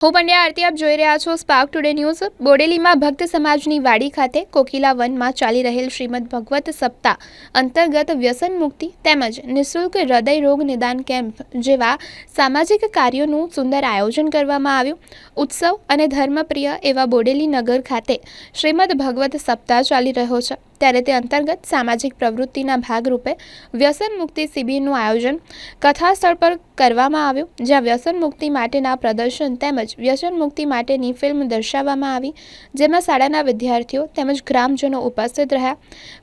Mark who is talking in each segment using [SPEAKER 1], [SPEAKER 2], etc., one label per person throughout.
[SPEAKER 1] હું પંડ્યા આરતી, આપ જોઈ રહ્યા છો સ્પાર્ક ટુડે ન્યૂઝ બોડેલીમાં ભક્ત સમાજની વાડી ખાતે કોકિલા વનમાં ચાલી રહેલ શ્રીમદ ભગવત સપ્તાહ અંતર્ગત વ્યસન મુક્તિ તેમજ નિઃશુલ્ક હૃદય રોગ નિદાન કેમ્પ જેવા સામાજિક કાર્યોનું સુંદર આયોજન કરવામાં આવ્યું. ઉત્સવ અને ધર્મપ્રિય એવા બોડેલી નગર ખાતે શ્રીમદ ભગવત સપ્તાહ ચાલી રહ્યો છે. ત્યારે તે અંતર્ગત સામાજિક પ્રવૃત્તિના ભાગરૂપે વ્યસન મુક્તિ શિબિરનું આયોજન કથા સ્થળ પર કરવામાં આવ્યું, જ્યાં વ્યસન મુક્તિ માટેના પ્રદર્શન તેમજ વ્યસન મુક્તિ માટેની ફિલ્મ દર્શાવવામાં આવી, જેમાં શાળાના વિદ્યાર્થીઓ તેમજ ગ્રામજનો ઉપસ્થિત રહ્યા.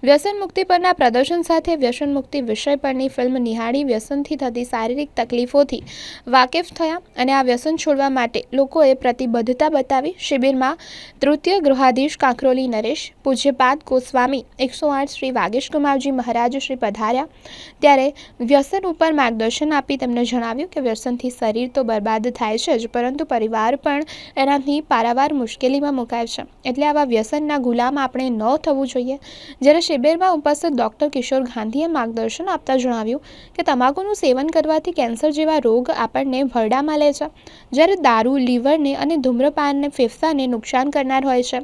[SPEAKER 1] વ્યસન મુક્તિ પરના પ્રદર્શન સાથે વ્યસન મુક્તિ વિષય પરની ફિલ્મ નિહાળી વ્યસનથી થતી શારીરિક તકલીફોથી વાકેફ થયા અને આ વ્યસન છોડવા માટે લોકોએ પ્રતિબદ્ધતા બતાવી શિબિરમાં તૃતીય ગૃહાધીશ કાંકરોલી નરેશ, પૂજ્યપાદ ગોસ્વામી એકસો આઠ શ્રી વાગેશ કુમારજી મહારાજ શ્રી પધાર્યા. ત્યારે વ્યસન ઉપર માર્ગદર્શન આપી તેમણે જણાવ્યું કે વ્યસનથી શરીર તો બરબાદ થાય છે જ, પરંતુ પરિવાર પણ એનાથી પારાવાર મુશ્કેલીમાં મુકાય છે. એટલે આવા વ્યસનના ગુલામ આપણે ન થવું જોઈએ. જ્યારે શિબિરમાં ઉપસ્થિત ડૉક્ટર કિશોર ગાંધીએ માર્ગદર્શન આપતા જણાવ્યું કે તમાકુનું સેવન કરવાથી કેન્સર જેવા રોગ આપણને ભરડામાં લે છે. જ્યારે દારૂ, લીવરને અને ધૂમ્રપાનને ફેફસાને નુકસાન કરનાર હોય છે.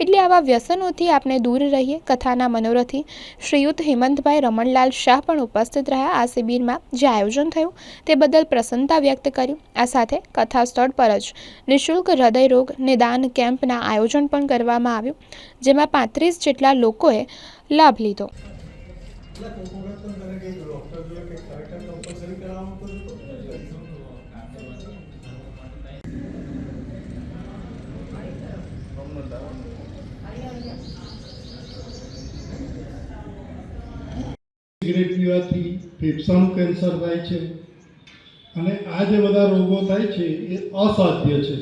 [SPEAKER 1] એટલે આવા વ્યસનોથી આપણે દૂર રહીએ. કથાના મનોરથી શ્રીયુત હેમંતભાઈ રમણલાલ શાહ પણ ઉપસ્થિત રહ્યા. આ શિબિરમાં જે આયોજન થયું તે બદલ પ્રસન્નતા વ્યક્ત કરી. આ સાથે કથા સ્થળ પર જ નિઃશુલ્ક હૃદયરોગ નિદાન કેમ્પના આયોજન પણ કરવામાં આવ્યું, જેમાં પાંત્રીસ જેટલા લોકોએ લાભ લીધો.
[SPEAKER 2] સિગરેટ પીવાથી ફેફસાનું કેન્સર થાય છે અને આ જે બધા રોગો થાય છે એ અસાધ્ય છે.